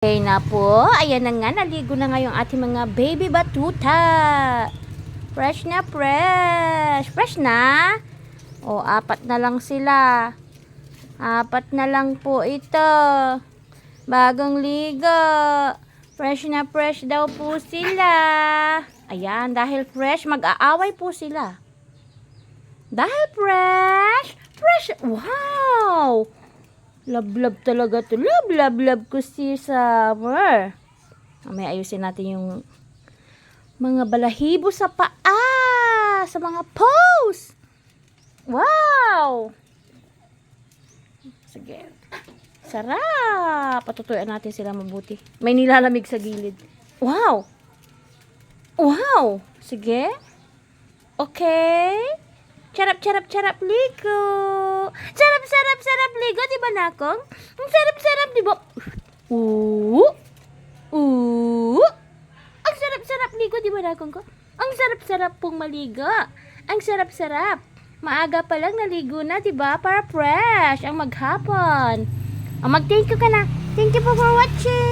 Okay na po. Ayan na nga, naligo na ngayong ating mga baby batuta. Fresh na fresh. Fresh na? O, apat na lang sila. Apat na lang po ito. Bagong ligo. Fresh na fresh daw po sila. Ayan, dahil fresh, mag-aaway po sila. Dahil fresh, fresh, wow! Love, love talaga to. Love, love, love ko si Summer. Mamaya ayusin natin yung mga balahibo sa paa, sa mga pose. Wow! Sige. Sarap! Patutuyuan natin sila mabuti. May nilalamig sa gilid. Wow! Wow! Sige. Okay. Charap, charap, charap, sarap, sarap, ligo. Di ba, Nakong? Ang sarap, sarap, di ba? Oo. Oo. Ang sarap, sarap, ligo. Di ba, Nakong ko? Ang sarap, sarap pong maligo. Ang sarap, sarap. Maaga pa lang naligo na, di ba? Para fresh ang maghapon. O, mag-thank you ka na. Thank you po for watching.